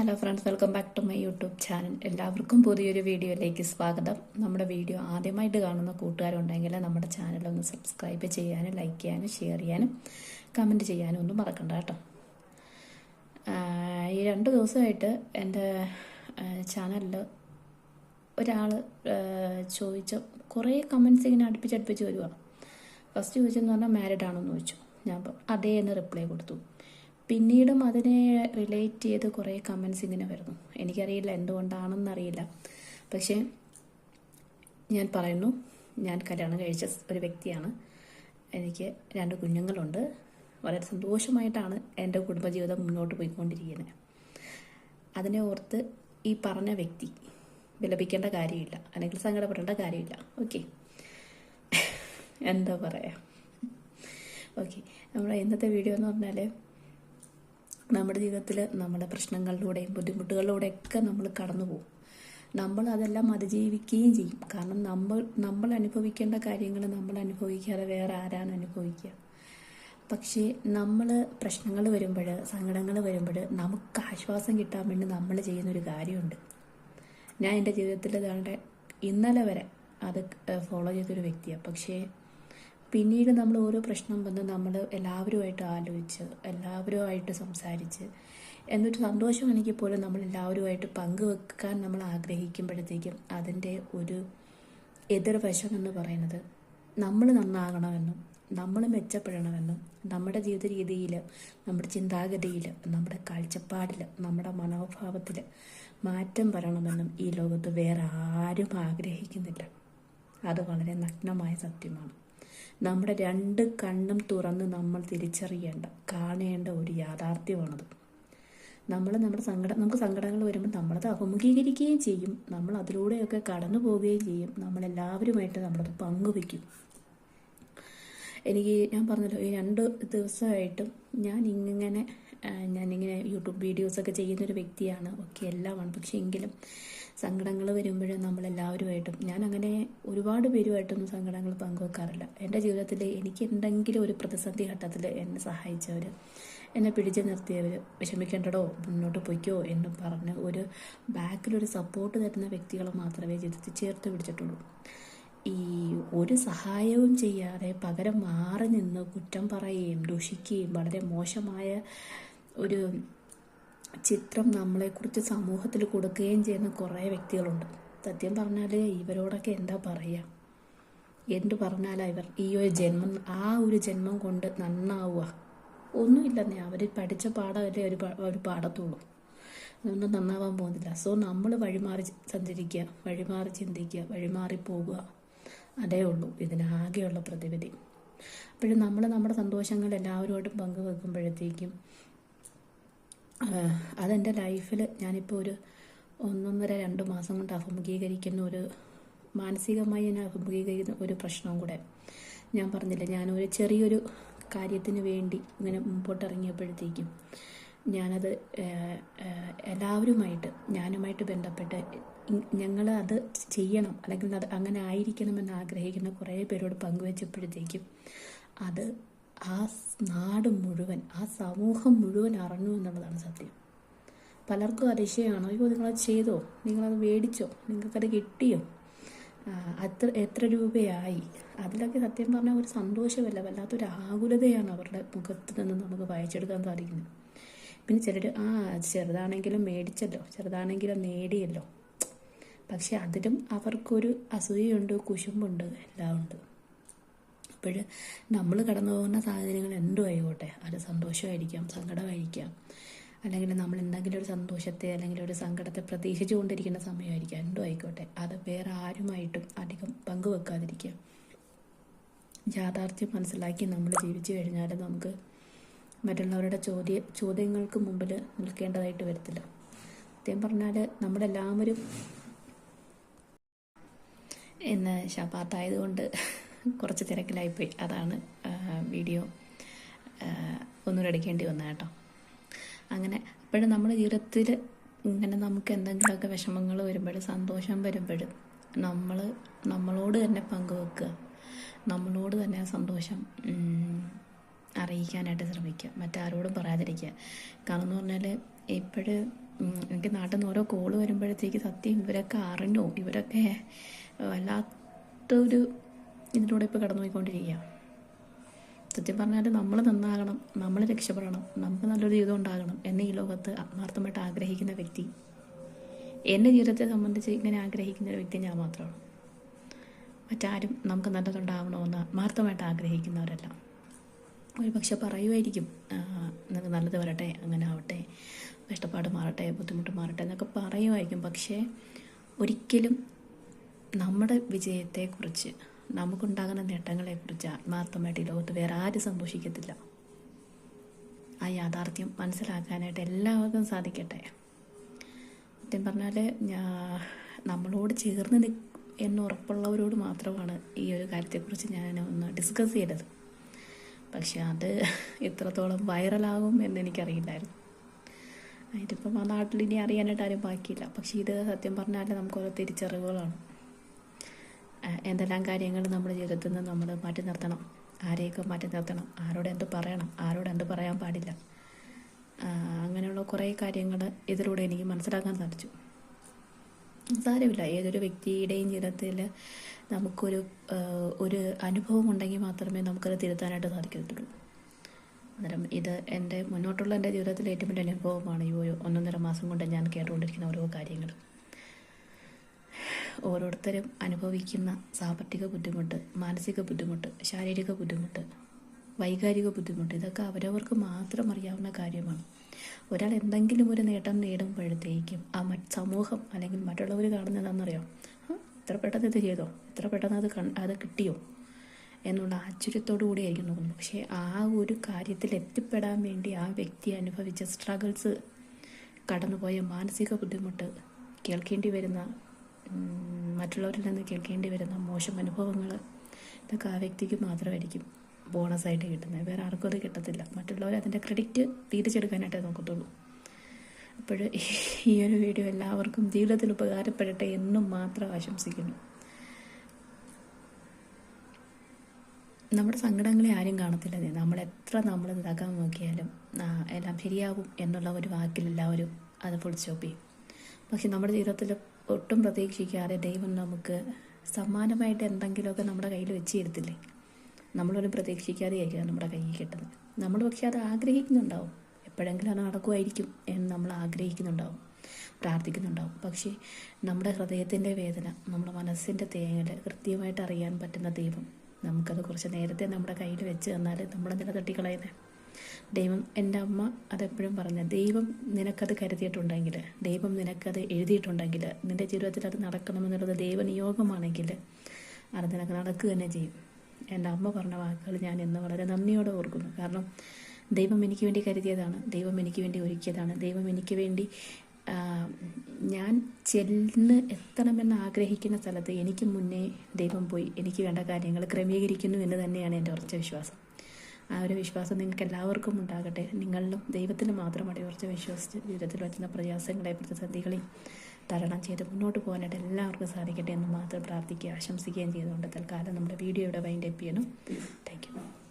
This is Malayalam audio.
Hello friends welcome back to my YouTube channel എല്ലാവർക്കും പുതിയൊരു വീഡിയോയിലേക്ക് സ്വാഗതം. നമ്മുടെ വീഡിയോ ആദ്യമായിട്ട് കാണുന്ന കൂട്ടുകാരുണ്ടെങ്കിൽ നമ്മുടെ ചാനൽ ഒന്ന് സബ്സ്ക്രൈബ് ചെയ്യാനും ലൈക്ക് ചെയ്യാനും ഷെയർ ചെയ്യാനും കമന്റ് ചെയ്യാനും ഒന്നും മറക്കണ്ട കേട്ടോ. ഈ രണ്ട് ദിവസമായിട്ട് എന്റെ ചാനലിൽ ഒരാൾ ചോദിച്ച കുറേ കമൻസ് ഇങ്ങനെ അടുപ്പിച്ചടുപ്പിച്ച് വരുവാണ്. ഫസ്റ്റ് ചോദിച്ചെന്ന് പറഞ്ഞാൽ മാരിഡ് എന്ന് ചോദിച്ചു. ഞാൻ അതേ എന്ന് റിപ്ലൈ കൊടുത്തു. പിന്നീടും അതിനെ റിലേറ്റ് ചെയ്ത് കുറേ കമൻസ് ഇങ്ങനെ വരുന്നു. എനിക്കറിയില്ല എന്തുകൊണ്ടാണെന്നറിയില്ല. പക്ഷേ ഞാൻ പറയുന്നു ഞാൻ കല്യാണം കഴിച്ച ഒരു വ്യക്തിയാണ്. എനിക്ക് രണ്ട് കുഞ്ഞുങ്ങളുണ്ട്. വളരെ സന്തോഷമായിട്ടാണ് എന്റെ കുടുംബജീവിതം മുന്നോട്ട് പോയിക്കൊണ്ടിരിക്കുന്നത്. അതിനെ ഓർത്ത് ഈ പറഞ്ഞ വ്യക്തി വിലപിക്കേണ്ട കാര്യമില്ല. അല്ലെങ്കിൽ സങ്കടപ്പെടേണ്ട കാര്യമില്ല. ഓക്കെ. എന്താ പറയുക ഓക്കെ. നമ്മുടെ ഇന്നത്തെ വീഡിയോ എന്ന് പറഞ്ഞാൽ നമ്മുടെ ജീവിതത്തിൽ നമ്മുടെ പ്രശ്നങ്ങളിലൂടെയും ബുദ്ധിമുട്ടുകളിലൂടെയൊക്കെ നമ്മൾ കടന്നു പോകും. നമ്മൾ അതെല്ലാം അതിജീവിക്കുകയും ചെയ്യും. കാരണം നമ്മൾ നമ്മൾ അനുഭവിക്കേണ്ട കാര്യങ്ങൾ നമ്മൾ അനുഭവിക്കാതെ വേറെ ആരാണ് അനുഭവിക്കുക? പക്ഷേ നമ്മൾ പ്രശ്നങ്ങൾ വരുമ്പോൾ സങ്കടങ്ങൾ വരുമ്പോൾ നമുക്ക് ആശ്വാസം കിട്ടാൻ വേണ്ടി നമ്മൾ ചെയ്യുന്നൊരു കാര്യമുണ്ട്. ഞാൻ എന്റെ ജീവിതത്തിൽ ഇതാണ്ട് ഇന്നലെ വരെ അത് ഫോളോ ചെയ്തൊരു വ്യക്തിയാണ്. പക്ഷേ പിന്നീട് നമ്മൾ ഓരോ പ്രശ്നം വന്ന് നമ്മൾ എല്ലാവരുമായിട്ട് ആലോചിച്ച് എല്ലാവരുമായിട്ട് സംസാരിച്ച് എന്നിട്ട് സന്തോഷമാണെങ്കിൽ പോലും നമ്മൾ എല്ലാവരുമായിട്ട് പങ്കുവെക്കാൻ നമ്മൾ ആഗ്രഹിക്കുമ്പോഴത്തേക്കും അതിന്റെ ഒരു എതിർവശം എന്ന് പറയുന്നത് നമ്മൾ നന്നാകണമെന്നും നമ്മൾ മെച്ചപ്പെടണമെന്നും നമ്മുടെ ജീവിത രീതിയിൽ നമ്മുടെ ചിന്താഗതിയിൽ നമ്മുടെ കാഴ്ചപ്പാടിൽ നമ്മുടെ മനോഭാവത്തിൽ മാറ്റം വരണമെന്നും ഈ ലോകത്ത് വേറെ ആരും ആഗ്രഹിക്കുന്നില്ല. അത് വളരെ നഗ്നമായ സത്യമാണ്. നമ്മുടെ രണ്ട് കണ്ണും തുറന്ന് നമ്മൾ തിരിച്ചറിയേണ്ട കാണേണ്ട ഒരു യാഥാർത്ഥ്യമാണത്. നമ്മൾ നമ്മുടെ സങ്കടം നമുക്ക് സങ്കടങ്ങൾ വരുമ്പോൾ നമ്മളത് അഭിമുഖീകരിക്കുകയും ചെയ്യും. നമ്മൾ അതിലൂടെയൊക്കെ കടന്നു പോവുകയും ചെയ്യും. നമ്മളെല്ലാവരുമായിട്ട് നമ്മളത് പങ്കുവയ്ക്കും എനിക്ക് ഞാൻ പറഞ്ഞല്ലോ ഈ രണ്ട് ദിവസമായിട്ടും ഞാൻ ഇങ്ങനെ ഞാനിങ്ങനെ യൂട്യൂബ് വീഡിയോസൊക്കെ ചെയ്യുന്നൊരു വ്യക്തിയാണ്. ഒക്കെ എല്ലാമാണ്. പക്ഷേ എങ്കിലും സങ്കടങ്ങൾ വരുമ്പോൾ നമ്മളെല്ലാവരുമായിട്ടും ഞാൻ അങ്ങനെ ഒരുപാട് പേരുമായിട്ടൊന്നും സങ്കടങ്ങൾ പങ്കുവെക്കാറില്ല. എന്റെ ജീവിതത്തിൽ എനിക്ക് എന്തെങ്കിലും ഒരു പ്രതിസന്ധി ഘട്ടത്തിൽ എന്നെ സഹായിച്ചവർ എന്നെ പിടിച്ചു നിർത്തിയവർ വിഷമിക്കേണ്ടടോ മുന്നോട്ട് പൊയ്ക്കോ എന്ന് പറഞ്ഞ് ഒരു ബാക്കിലൊരു സപ്പോർട്ട് തരുന്ന വ്യക്തികളെ മാത്രമേ ജീവിതത്തിൽ ചേർത്ത് പിടിച്ചിട്ടുള്ളൂ. ഈ ഒരു സഹായവും ചെയ്യാതെ പകരം മാറി നിന്ന് കുറ്റം പറയുകയും ദുഷിക്കുകയും വളരെ മോശമായ ഒരു ചിത്രം നമ്മളെക്കുറിച്ച് സമൂഹത്തിൽ കൊടുക്കുകയും ചെയ്യുന്ന കുറേ വ്യക്തികളുണ്ട്. സത്യം പറഞ്ഞാൽ ഇവരോടൊക്കെ എന്താ പറയുക എന്തു പറഞ്ഞാലാ ഇവർ ഈ ഒരു ജന്മം ആ ഒരു ജന്മം കൊണ്ട് നന്നാവുക. ഒന്നുമില്ലെന്നേ അവർ പഠിച്ച പാഠമല്ലേ ഒരു ഒരു പാടത്തുള്ളൂ അതൊന്നും നന്നാവാൻ പോകുന്നില്ല. സോ നമ്മൾ വഴിമാറി സഞ്ചരിക്കുക വഴിമാറി ചിന്തിക്കുക വഴിമാറി പോകുക. അതേ ഉള്ളൂ. ഇതിനാകെയുള്ള പ്രതിവിധി. അപ്പോഴും നമ്മൾ നമ്മുടെ സന്തോഷങ്ങൾ എല്ലാവരോടും പങ്കുവെക്കുമ്പോഴത്തേക്കും അതെന്റെ ലൈഫിൽ ഞാനിപ്പോൾ ഒരു ഒന്നൊന്നര രണ്ട് മാസം കൊണ്ട് അഭിമുഖീകരിക്കുന്ന ഒരു മാനസികമായി ഞാൻ അഭിമുഖീകരിക്കുന്ന ഒരു പ്രശ്നവും കൂടെ. ഞാൻ പറഞ്ഞില്ല ഞാനൊരു ചെറിയൊരു കാര്യത്തിന് വേണ്ടി ഇങ്ങനെ മുമ്പോട്ട് ഇറങ്ങിയപ്പോഴത്തേക്കും ഞാനത് എല്ലാവരുമായിട്ട് ഞാനുമായിട്ട് ബന്ധപ്പെട്ട് ഞങ്ങൾ അത് ചെയ്യണം അല്ലെങ്കിൽ അത് അങ്ങനെ ആയിരിക്കണമെന്ന് ആഗ്രഹിക്കുന്ന കുറേ പേരോട് പങ്കുവെച്ചപ്പോഴത്തേക്കും അത് ആ നാട് മുഴുവൻ ആ സമൂഹം മുഴുവൻ അറിഞ്ഞു എന്നുള്ളതാണ് സത്യം. പലർക്കും അതിശയമാണ് അയ്യോ നിങ്ങളത് ചെയ്തോ? നിങ്ങളത് മേടിച്ചോ? നിങ്ങൾക്കത് കിട്ടിയോ? അത്ര എത്ര രൂപയായി? അതിലൊക്കെ സത്യം പറഞ്ഞാൽ ഒരു സന്തോഷമല്ല വല്ലാത്തൊരു ആകുലതയാണ് അവരുടെ മുഖത്ത് നിന്ന് നമുക്ക് വായിച്ചെടുക്കാൻ സാധിക്കുന്നത്. പിന്നെ ചിലർ ആ ചെറുതാണെങ്കിലും മേടിച്ചല്ലോ ചെറുതാണെങ്കിലും നേടിയല്ലോ പക്ഷെ അതിലും അവർക്കൊരു അസൂയുണ്ട് കുശുമ്പുണ്ട് എല്ലാം ഉണ്ട്. അപ്പോൾ നമ്മൾ കടന്നു പോകുന്ന സാഹചര്യങ്ങൾ എന്തും ആയിക്കോട്ടെ. അത് സന്തോഷമായിരിക്കാം സങ്കടമായിരിക്കാം. അല്ലെങ്കിൽ നമ്മൾ എന്തെങ്കിലും ഒരു സന്തോഷത്തെ അല്ലെങ്കിൽ ഒരു സങ്കടത്തെ പ്രതീക്ഷിച്ചു കൊണ്ടിരിക്കുന്ന സമയമായിരിക്കാം എന്തും ആയിക്കോട്ടെ. അത് വേറെ ആരുമായിട്ടും അധികം പങ്കുവെക്കാതിരിക്കുക. യാഥാർത്ഥ്യം മനസ്സിലാക്കി നമ്മൾ ജീവിച്ചു കഴിഞ്ഞാൽ നമുക്ക് മറ്റുള്ളവരുടെ ചോദ്യ ചോദ്യങ്ങൾക്ക് മുമ്പിൽ നിൽക്കേണ്ടതായിട്ട് വരത്തില്ല. സത്യം പറഞ്ഞാൽ നമ്മളെല്ലാവരും ഇന്ന് ശപാത്തായതുകൊണ്ട് കുറച്ച് തിരക്കിലായിപ്പോയി. അതാണ് വീഡിയോ ഒന്നുകൂടെ എടുക്കേണ്ടി വന്നത് കേട്ടോ. അങ്ങനെ അപ്പോഴും നമ്മുടെ ജീവിതത്തിൽ ഇങ്ങനെ നമുക്ക് എന്തെങ്കിലുമൊക്കെ വിഷമങ്ങൾ വരുമ്പോഴും സന്തോഷം വരുമ്പോഴും നമ്മൾ നമ്മളോട് തന്നെ പങ്കുവെക്കുക. നമ്മളോട് തന്നെ സന്തോഷം അറിയിക്കാനായിട്ട് ശ്രമിക്കുക. മറ്റാരോടും പറയാതിരിക്കുക. കാരണം എന്ന് പറഞ്ഞാൽ എപ്പോഴും എനിക്ക് നാട്ടിൽ നിന്ന് ഓരോ കോൾ വരുമ്പോഴത്തേക്ക് സത്യം ഇവരൊക്കെ അറിഞ്ഞോ? ഇവരൊക്കെ വല്ലാത്തൊരു ഇതിലൂടെ ഇപ്പോൾ കടന്നു പോയിക്കൊണ്ടിരിക്കുക സത്യം പറഞ്ഞാൽ നമ്മൾ നന്നാകണം നമ്മൾ രക്ഷപ്പെടണം നമുക്ക് നല്ലൊരു ജീവിതം ഉണ്ടാകണം എന്നെ ഈ ലോകത്ത് ആത്മാർത്ഥമായിട്ട് ആഗ്രഹിക്കുന്ന വ്യക്തി എന്റെ ജീവിതത്തെ സംബന്ധിച്ച് ഇങ്ങനെ ആഗ്രഹിക്കുന്ന ഒരു വ്യക്തി ഞാൻ മാത്രമാണ്. മറ്റാരും നമുക്ക് നല്ലതുണ്ടാവണമെന്ന് ആത്മാർത്ഥമായിട്ട് ആഗ്രഹിക്കുന്നവരല്ല. ഒരു പക്ഷെ പറയുമായിരിക്കും "ആ, നിങ്ങൾക്ക് നല്ലത് വരട്ടെ അങ്ങനെ ആവട്ടെ കഷ്ടപ്പാട് മാറട്ടെ ബുദ്ധിമുട്ട് മാറട്ടെ എന്നൊക്കെ പറയുമായിരിക്കും. പക്ഷേ ഒരിക്കലും നമ്മുടെ വിജയത്തെക്കുറിച്ച് നമുക്കുണ്ടാകുന്ന നേട്ടങ്ങളെക്കുറിച്ച് ആത്മാർത്ഥമായിട്ട് ഈ ലോകത്ത് വേറെ ആരും സന്തോഷിക്കത്തില്ല. ആ യാഥാർത്ഥ്യം മനസ്സിലാക്കാനായിട്ട് എല്ലാവർക്കും സാധിക്കട്ടെ. സത്യം പറഞ്ഞാൽ നമ്മളോട് ചേർന്ന് നിൽക്കും എന്ന് ഉറപ്പുള്ളവരോട് മാത്രമാണ് ഈ ഒരു കാര്യത്തെക്കുറിച്ച് ഞാൻ ഒന്ന് ഡിസ്കസ് ചെയ്തത്. പക്ഷെ അത് ഇത്രത്തോളം വൈറലാകും എന്ന് എനിക്കറിയില്ലായിരുന്നു അതിപ്പം ആ നാട്ടിൽ ഇനി അറിയാനായിട്ട് ആരും ബാക്കിയില്ല. പക്ഷെ ഇത് സത്യം പറഞ്ഞാൽ നമുക്കോരോ തിരിച്ചറിവുകളാണ്. ആ, എന്തെല്ലാം കാര്യങ്ങൾ നമ്മുടെ ജീവിതത്തിൽ നിന്ന് നമ്മൾ മാറ്റി നിർത്തണം? ആരെയൊക്കെ മാറ്റി നിർത്തണം? ആരോട് എന്ത് പറയണം? ആരോട് എന്ത് പറയാൻ പാടില്ല? അങ്ങനെയുള്ള കുറേ കാര്യങ്ങൾ ഇതിലൂടെ എനിക്ക് മനസ്സിലാക്കാൻ സാധിച്ചു. സാരമില്ല ഏതൊരു വ്യക്തിയുടെയും ജീവിതത്തിൽ നമുക്കൊരു ഒരു അനുഭവം ഉണ്ടെങ്കിൽ മാത്രമേ നമുക്കത് തിരുത്താനായിട്ട് സാധിക്കത്തുള്ളൂ. അന്നേരം ഇത് എന്റെ മുന്നോട്ടുള്ള എന്റെ ജീവിതത്തിലെ ഏറ്റവും വലിയ അനുഭവമാണ് ഈ ഒരു ഒന്നൊന്നര മാസം കൊണ്ട് ഞാൻ കേട്ടുകൊണ്ടിരിക്കുന്ന ഓരോ കാര്യങ്ങൾ ഓരോരുത്തരും അനുഭവിക്കുന്ന സാമ്പത്തിക ബുദ്ധിമുട്ട് മാനസിക ബുദ്ധിമുട്ട് ശാരീരിക ബുദ്ധിമുട്ട് വൈകാരിക ബുദ്ധിമുട്ട്. ഇതൊക്കെ അവരവർക്ക് മാത്രം അറിയാവുന്ന കാര്യമാണ്. ഒരാൾ എന്തെങ്കിലും ഒരു നേട്ടം നേടുമ്പോഴത്തേക്കും ആ മറ്റ് സമൂഹം അല്ലെങ്കിൽ മറ്റുള്ളവർ കാണുന്നതെന്നറിയോ "ആ, ഇത്ര പെട്ടെന്ന് ഇത് ചെയ്തോ? ഇത്ര പെട്ടെന്ന് അത് അത് കിട്ടിയോ? എന്നുള്ള ആശ്ചര്യത്തോടു കൂടിയായിരിക്കും നോക്കുന്നത് പക്ഷേ ആ ഒരു കാര്യത്തിൽ എത്തിപ്പെടാൻ വേണ്ടി ആ വ്യക്തി അനുഭവിച്ച സ്ട്രഗിൾസ് കടന്നുപോയ മാനസിക ബുദ്ധിമുട്ട് കേൾക്കേണ്ടി വരുന്ന മറ്റുള്ളവരിൽ നിന്ന് കേൾക്കേണ്ടി വരുന്ന മോശം അനുഭവങ്ങൾ ഇതൊക്കെ ആ വ്യക്തിക്ക് മാത്രമായിരിക്കും. ബോണസായിട്ട് കിട്ടുന്നത്. വേറെ ആർക്കും അത് കിട്ടത്തില്ല. മറ്റുള്ളവർ അതിന്റെ ക്രെഡിറ്റ് തിരിച്ചെടുക്കാനായിട്ടേ നോക്കത്തുള്ളൂ. അപ്പോൾ ഈ ഒരു വീഡിയോ എല്ലാവർക്കും ജീവിതത്തിൽ ഉപകാരപ്പെടട്ടെ എന്നും മാത്രം ആശംസിക്കുന്നു. നമ്മുടെ സങ്കടങ്ങളെ ആരും കാണത്തില്ല. നമ്മൾ എത്ര നമ്മൾ ഇതാക്കാൻ നോക്കിയാലും എല്ലാം ശരിയാകും എന്നുള്ള ഒരു വാക്കിൽ എല്ലാവരും അത് സ്റ്റോപ്പ് ചെയ്യും. പക്ഷെ നമ്മുടെ ജീവിതത്തിൽ ഒട്ടും പ്രതീക്ഷിക്കാതെ ദൈവം നമുക്ക് സമ്മാനമായിട്ട് എന്തെങ്കിലുമൊക്കെ നമ്മുടെ കയ്യിൽ വെച്ച് തരത്തില്ലേ? നമ്മളൊരു പ്രതീക്ഷിക്കാതെ ആയിരിക്കും നമ്മുടെ കയ്യിൽ കിട്ടുന്നത്. നമ്മൾ പക്ഷെ അത് ആഗ്രഹിക്കുന്നുണ്ടാവും. എപ്പോഴെങ്കിലും അത് നടക്കുമായിരിക്കും എന്ന് നമ്മൾ ആഗ്രഹിക്കുന്നുണ്ടാവും പ്രാർത്ഥിക്കുന്നുണ്ടാവും. പക്ഷേ നമ്മുടെ ഹൃദയത്തിന്റെ വേദന നമ്മുടെ മനസ്സിന്റെ തേങ്ങൽ കൃത്യമായിട്ട് അറിയാൻ പറ്റുന്ന ദൈവം നമുക്കത് കുറച്ച് നേരത്തെ നമ്മുടെ കയ്യിൽ വെച്ച് തന്നാൽ നമ്മളെന്തിനാ തട്ടിക്കളയുന്നത് ദൈവം എന്റെ അമ്മ അതെപ്പോഴും പറഞ്ഞ ദൈവം നിനക്കത് കരുതിയിട്ടുണ്ടെങ്കിൽ ദൈവം നിനക്കത് എഴുതിയിട്ടുണ്ടെങ്കിൽ നിന്റെ ജീവിതത്തിൽ അത് നടക്കണമെന്നുള്ളത് ദൈവനിയോഗമാണെങ്കിൽ അത് നിനക്ക് നടക്കുക തന്നെ ചെയ്യും. എന്റെ അമ്മ പറഞ്ഞ വാക്കുകൾ ഞാൻ ഇന്ന് വളരെ നന്ദിയോടെ ഓർക്കുന്നു. കാരണം ദൈവം എനിക്ക് വേണ്ടി കരുതിയതാണ്. ദൈവം എനിക്ക് വേണ്ടി ഒരുക്കിയതാണ്. ദൈവം എനിക്ക് വേണ്ടി ഞാൻ ചെന്ന് എത്തണമെന്ന് ആഗ്രഹിക്കുന്ന സ്ഥലത്ത് എനിക്ക് മുന്നേ ദൈവം പോയി. എനിക്ക് വേണ്ട കാര്യങ്ങൾ ക്രമീകരിക്കുന്നു എന്ന് തന്നെയാണ് എന്റെ ഉറച്ച വിശ്വാസം. ആ ഒരു വിശ്വാസം നിങ്ങൾക്ക് എല്ലാവർക്കും ഉണ്ടാകട്ടെ. നിങ്ങളിലും ദൈവത്തിൽ മാത്രം അടിയുറച്ച് വിശ്വസിച്ച് ജീവിതത്തിൽ വരുന്ന പ്രയാസങ്ങളെ പ്രതിസന്ധികളെയും തരണം ചെയ്ത് മുന്നോട്ട് പോകാനായിട്ട് എല്ലാവർക്കും സാധിക്കട്ടെ എന്ന് മാത്രം പ്രാർത്ഥിക്കുകയും ആശംസിക്കുകയും ചെയ്തുകൊണ്ട് തൽക്കാലം നമ്മുടെ വീഡിയോ ഇവിടെ വൈൻഡപ്പ് ചെയ്യണം താങ്ക് യു